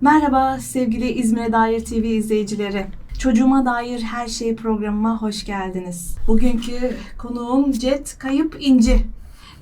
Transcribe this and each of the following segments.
Merhaba sevgili İzmir'e dair TV izleyicileri. Çocuğuma dair her şey programıma hoş geldiniz. Bugünkü konuğum Cet Kayıp İnci.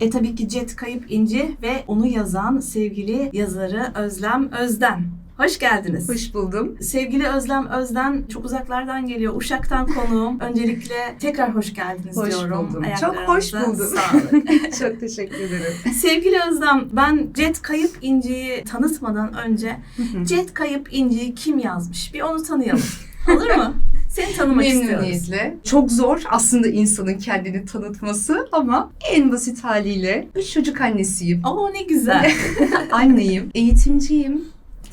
E tabii ki Cet Kayıp İnci ve onu yazan sevgili yazarı Özlem Özden. Hoş geldiniz. Hoş buldum. Sevgili Özlem Özden çok uzaklardan geliyor. Uşak'tan konuğum. Öncelikle tekrar hoş geldiniz Hoş diyorum. buldum. Çok hoş buldum. sağlık. Çok teşekkür ederim. Sevgili Özlem, ben Cet Kayıp İnci'yi tanıtmadan önce Cet Kayıp İnci'yi kim yazmış? Bir onu tanıyalım. Olur mu? Seni tanımak istiyoruz. Memnuniyetle. Çok zor aslında insanın kendini tanıtması ama en basit haliyle bir çocuk annesiyim. Oo ne güzel. Anneyim, eğitimciyim,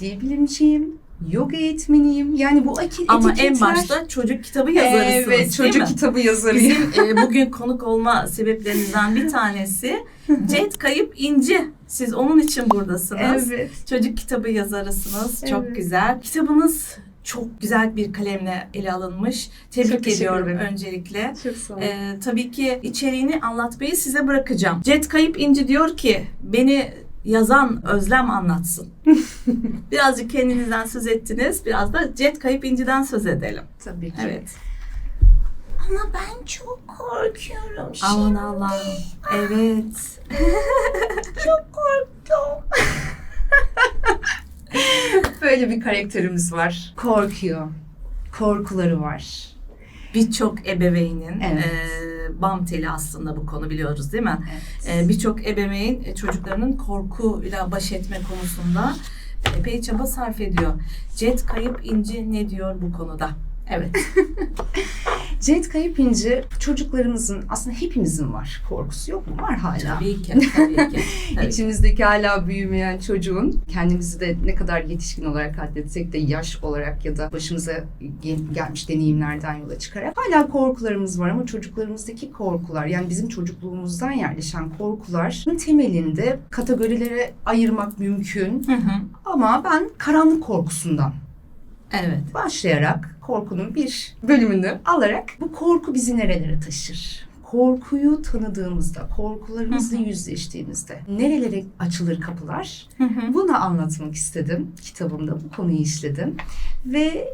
dil bilimciyim, yoga eğitmeniyim. Yani bu eti- Ama en başta çocuk kitabı yazarısınız Evet, çocuk mi? kitabı yazarıyım. Bizim e, bugün konuk olma sebeplerinden bir tanesi Cet Kayıp İnci. Siz onun için buradasınız. Evet. Çocuk kitabı yazarısınız. Çok Evet. güzel. Kitabınız çok güzel bir kalemle ele alınmış. Tebrik Çok ediyorum ederim. öncelikle. Çok sağ olun. Ee, tabii ki içeriğini anlatmayı size bırakacağım. Cet Kayıp İnci diyor ki beni yazan Özlem anlatsın. Birazcık kendinizden söz ettiniz. Biraz da Cet Kayıp İnci'den söz edelim. Tabii ki. Evet. Ama ben çok korkuyorum. Aman Allah'ım. Evet. Çok korktum. Böyle bir karakterimiz var. Korkuyor. Korkuları var. Birçok ebeveynin Evet. e, bam teli aslında bu konu biliyoruz değil mi? Evet. E, Birçok ebeveyn e, çocuklarının korkuyla baş etme konusunda epey çaba sarf ediyor. Cet Kayıp İnci ne diyor bu konuda? Evet. Ceyt Kayıp İnci çocuklarımızın aslında hepimizin var korkusu yok mu? Var hala. Tabii ki. Tabii ki. Tabii. İçimizdeki hala büyümeyen çocuğun kendimizi de ne kadar yetişkin olarak addetsek de yaş olarak ya da başımıza gel- gelmiş deneyimlerden yola çıkarak hala korkularımız var ama çocuklarımızdaki korkular yani bizim çocukluğumuzdan yerleşen korkuların temelinde kategorilere ayırmak mümkün Hı hı. ama ben karanlık korkusundan Evet. başlayarak korkunun bir bölümünü alarak bu korku bizi nerelere taşır? Korkuyu tanıdığımızda, korkularımızla yüzleştiğimizde nerelere açılır kapılar? Hı hı. Bunu anlatmak istedim. Kitabımda bu konuyu işledim. Ve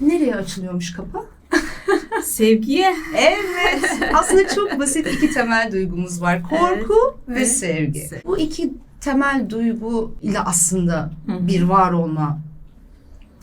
nereye açılıyormuş kapı? Sevgiye. Evet. Aslında çok basit iki temel duygumuz var. Korku ve Evet. sevgi. Se- Bu iki temel duygu ile aslında bir var olma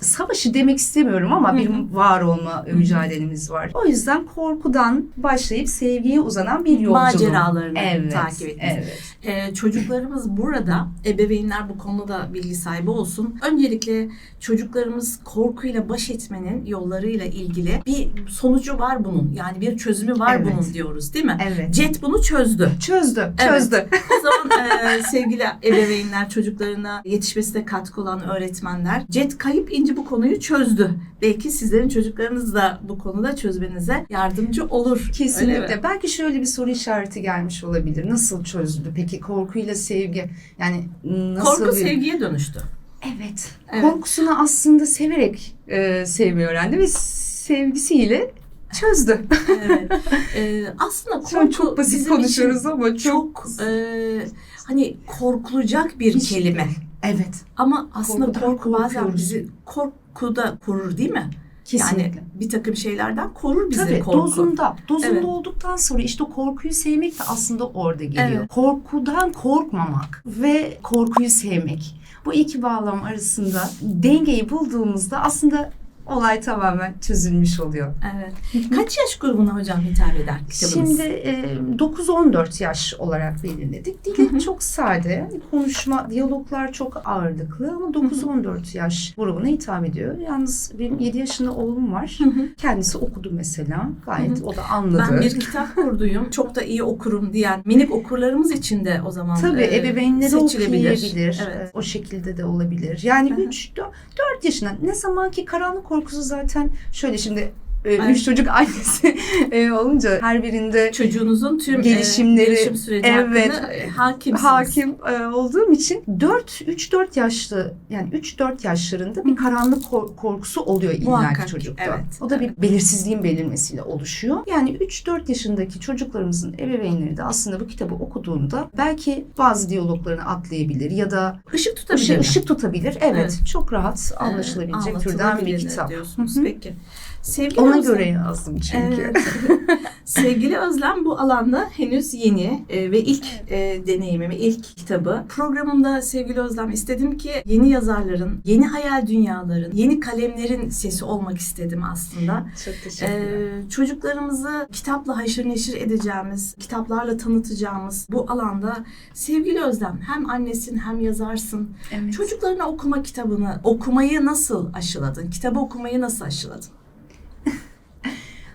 savaşı demek istemiyorum ama bir var olma mücadelemiz var. O yüzden korkudan başlayıp sevgiye uzanan bir yolculuk. Maceralarını Evet, takip ettiniz. evet. Ee, çocuklarımız burada, ebeveynler bu konuda bilgi sahibi olsun. Öncelikle çocuklarımız korkuyla baş etmenin yollarıyla ilgili bir sonucu var bunun. Yani bir çözümü var Evet. bunun diyoruz değil mi? Evet. Cet bunu çözdü. Çözdü, Evet. çözdü. O zaman e, sevgili ebeveynler, çocuklarına yetişmesine katkı olan öğretmenler, Cet Kayıp İnci bu konuyu çözdü. Belki sizlerin çocuklarınız da bu konuda çözmenize yardımcı olur. Kesinlikle. Belki şöyle bir soru işareti gelmiş olabilir. Nasıl çözüldü? Peki korkuyla sevgi yani nasıl Korku bir... sevgiye dönüştü. Evet. Evet. Korkusunu aslında severek e, sevmeyi öğrendi ve sevgisiyle çözdü. Evet. E, aslında Şu an korku çok basit konuşuyoruz ama çok... çok e, hani korkulacak bir Hiç- kelime. Evet. Ama aslında Korkudan korku bazen korkuyoruz. bizi korkuda korur değil mi? Kesinlikle. Yani bir takım şeylerden korur bizi Tabii korku. dozunda. Dozunda Evet. olduktan sonra işte korkuyu sevmek de aslında orada geliyor. Evet. Korkudan korkmamak ve korkuyu sevmek. Bu iki bağlam arasında dengeyi bulduğumuzda aslında olay tamamen çözülmüş oluyor. Evet. Kaç yaş grubuna hocam hitap eder kitabınız? Şimdi e, 9-14 yaş olarak belirledik. Dili çok sade. Yani konuşma, diyaloglar çok ağırlıklı ama 9-14 yaş grubuna hitap ediyor. Yalnız benim 7 yaşında oğlum var. Kendisi okudu mesela. Gayet o da anladı. Ben bir kitap kurduyum. Çok da iyi okurum diyen minik okurlarımız için de o zaman Tabii e, ebeveynleri seçilebilir. okuyabilir. Evet. O şekilde de olabilir. Yani Hı hı. 3 4 yaşında ne zaman ki karanlık korkusu zaten şöyle şimdi e, Evet. üç çocuk annesi e, olunca her birinde Çocuğunuzun tüm Gelişimleri, e, gelişim süreci evet, e, hakimsiniz. hakim e, olduğum için 4 3-4 yaşlı yani 3-4 yaşlarında bir karanlık kor- korkusu oluyor illaki çocukta. evet. O da bir belirsizliğin belirmesiyle oluşuyor. Yani 3-4 yaşındaki çocuklarımızın ebeveynleri de aslında bu kitabı okuduğunda belki bazı diyaloglarını atlayabilir ya da Işık tutabilir. ışık, mi? ışık tutabilir. Evet, Evet. çok rahat Ee, anlaşılabilecek türden bir kitap. diyorsunuz. Hı hı. Peki. Sevgili Ona Özlem- göre yazdım çünkü. Evet. Sevgili Özlem bu alanda henüz yeni e, ve ilk e, deneyimimi, ilk kitabı. Programımda sevgili Özlem istedim ki yeni yazarların, yeni hayal dünyaların, yeni kalemlerin sesi olmak istedim aslında. Çok teşekkürler. Ee, çocuklarımızı kitapla haşır neşir edeceğimiz, kitaplarla tanıtacağımız bu alanda sevgili Özlem hem annesin hem yazarsın. evet. Çocuklarına okuma kitabını, okumayı nasıl aşıladın? Kitabı okumayı nasıl aşıladın?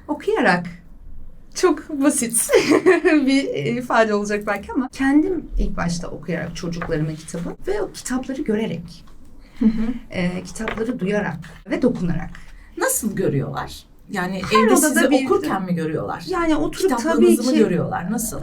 Okuyarak. Çok basit bir ifade olacak belki ama kendim ilk başta okuyarak çocuklarıma kitabı ve o kitapları görerek, e, kitapları duyarak ve dokunarak. Nasıl görüyorlar? Yani Her evde sizi okurken mi görüyorlar? Yani oturup tabii Kitaplarınızı mı ki görüyorlar? Nasıl?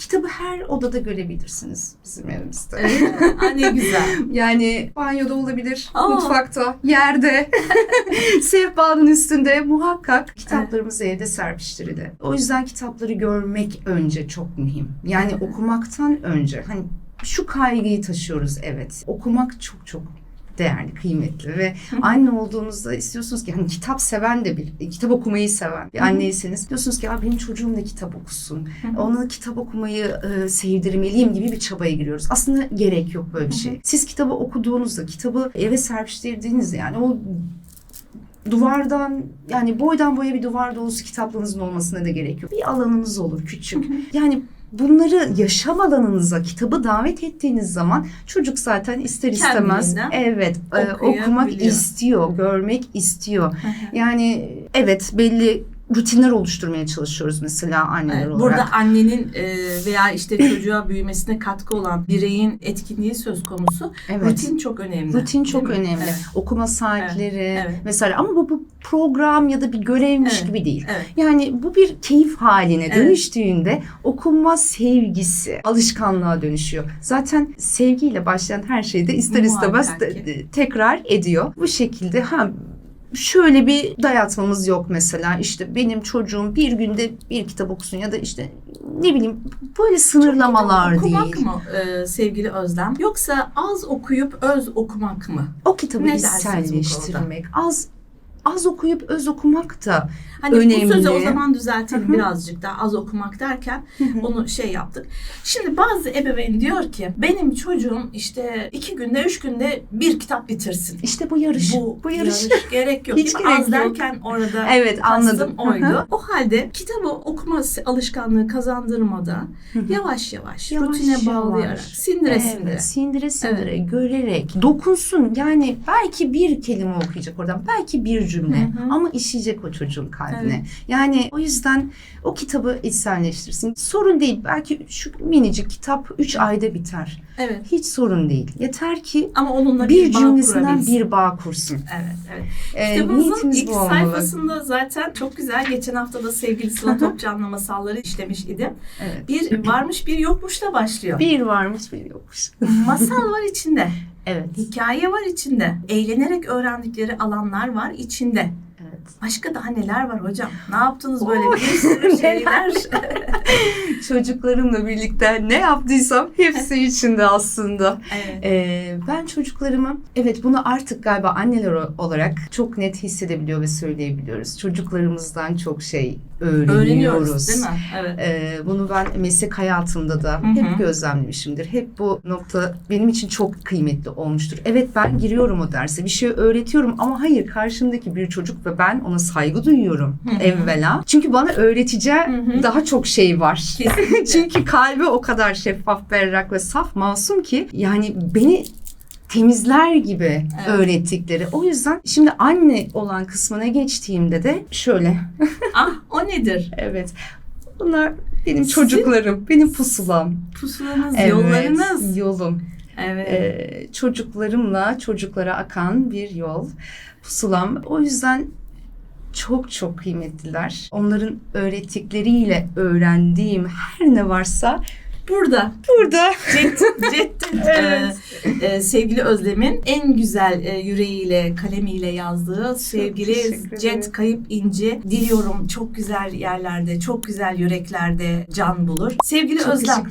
Kitabı her odada görebilirsiniz bizim evimizde. Evet. Ne güzel. Yani banyoda olabilir, Aa. mutfakta, yerde, sehpanın üstünde muhakkak kitaplarımız evde serpiştirili. O yüzden kitapları görmek önce çok mühim. Yani Evet. okumaktan önce hani şu kaygıyı taşıyoruz evet. Okumak çok çok değerli, kıymetli ve anne olduğunuzda istiyorsunuz ki hani kitap seven de bir, kitap okumayı seven bir anneyseniz diyorsunuz ki ya benim çocuğum da kitap okusun. Ona kitap okumayı e, sevdirmeliyim gibi bir çabaya giriyoruz. Aslında gerek yok böyle bir şey. Siz kitabı okuduğunuzda, kitabı eve serpiştirdiğinizde yani o duvardan yani boydan boya bir duvar dolusu kitaplığınızın olmasına da gerek yok. Bir alanınız olur küçük. Yani bunları yaşam alanınıza kitabı davet ettiğiniz zaman çocuk zaten ister istemez Kendiliğinden evet e, okumak okuyabiliyor. istiyor, görmek istiyor. Yani evet belli rutinler oluşturmaya çalışıyoruz mesela anneler Evet, olarak. Burada annenin e, veya işte çocuğa büyümesine katkı olan bireyin etkinliği söz konusu. evet. Rutin çok önemli. Rutin çok önemli. Evet. Okuma saatleri evet. mesela ama bu, bu program ya da bir görevmiş Evet. gibi değil. Evet. Yani bu bir keyif haline Evet. dönüştüğünde okunma sevgisi alışkanlığa dönüşüyor. Zaten sevgiyle başlayan her şeyde ister istemez Muhakkak tekrar ediyor. Bu şekilde ha şöyle bir dayatmamız yok mesela işte benim çocuğum bir günde bir kitap okusun ya da işte ne bileyim böyle sınırlamalar Kitap değil. okumak mı e, sevgili Özlem? Yoksa az okuyup öz okumak mı? O kitabı Ne içselleştirmek. Az az okuyup öz okumak da Hani Önemli. bu sözü o zaman düzeltelim Hı hı. birazcık daha az okumak derken onu şey yaptık. Şimdi bazı ebeveyn diyor ki benim çocuğum işte iki günde üç günde bir kitap bitirsin. işte bu yarış. Bu, Bu, yarış. gerek yok. Hiç gerek Az yok. derken orada Evet anladım. oydu. o halde kitabı okuma alışkanlığı kazandırmada yavaş yavaş, Yavaş rutine yavaş. bağlayarak sindire sindire. Evet, sindire sindire görerek dokunsun yani belki bir kelime okuyacak oradan belki bir cümle Hı hı. ama işleyecek o çocuğun kalbine. Evet. Yani o yüzden o kitabı içselleştirsin. Sorun değil belki şu minicik kitap 3 ayda biter. Evet. Hiç sorun değil. Yeter ki Ama onunla bir, bir, cümlesinden bir bağ kursun. Evet, evet. Ee, Kitabımızın ilk sayfasında zaten çok güzel. Geçen hafta da sevgili Sıla Topçu'nla masalları işlemiş idim. Evet. Bir varmış bir yokmuş da başlıyor. Bir varmış bir yokmuş. Masal var içinde. Evet. Hikaye var içinde. Eğlenerek öğrendikleri alanlar var içinde. Evet. Başka daha neler var hocam? Ne yaptınız böyle Oo, bir sürü şeyler? Çocuklarımla birlikte ne yaptıysam hepsi içinde aslında. evet. Ee, ben çocuklarımı evet bunu artık galiba anneler olarak çok net hissedebiliyor ve söyleyebiliyoruz. Çocuklarımızdan çok şey öğreniyoruz. Öğreniyoruz değil mi? Evet. Ee, bunu ben meslek hayatımda da Hı hı. hep gözlemlemişimdir. Hep bu nokta benim için çok kıymetli olmuştur. Evet ben giriyorum o derse bir şey öğretiyorum ama hayır karşımdaki bir çocuk ve ben ona saygı duyuyorum Hı hı. evvela. Çünkü bana öğreteceği Hı hı. daha çok şey var. Çünkü kalbi o kadar şeffaf, berrak ve saf, masum ki yani beni temizler gibi Evet. öğrettikleri. O yüzden şimdi anne olan kısmına geçtiğimde de şöyle. ah o nedir? Evet. Bunlar benim Sizin- çocuklarım, benim pusulam. Pusulanız, Evet, yollarınız. Yolum. Evet. Ee, çocuklarımla çocuklara akan bir yol. Pusulam. O yüzden çok çok kıymetliler. Onların öğrettikleriyle öğrendiğim her ne varsa Burada burada. Cet, Cet, Evet. E, sevgili Özlem'in en güzel e, yüreğiyle, kalemiyle yazdığı sevgili ederim. Kayıp İnci. Diliyorum çok güzel yerlerde, çok güzel yüreklerde can bulur. Sevgili Çok Özlem,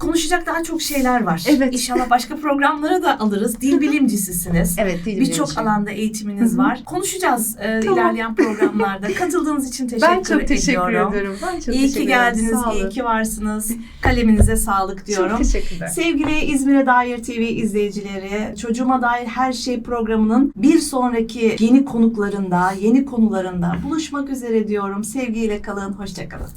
konuşacak daha çok şeyler var. Evet. İnşallah başka programlara da alırız. Dil bilimcisisiniz. Evet, değil Birçok alanda eğitiminiz var. Konuşacağız e, Tamam. ilerleyen programlarda. Katıldığınız için teşekkür Ben çok teşekkür ediyorum. ederim. Ben çok İyi teşekkür ki geldiniz, Sağ iyi olun. ki varsınız. Kaleminize sağlık diyorum. Çok teşekkürler. Sevgili İzmir'e dair TV izleyicileri, Çocuğuma Dair Her Şey programının bir sonraki yeni konuklarında, yeni konularında buluşmak üzere diyorum. Sevgiyle kalın, hoşçakalın.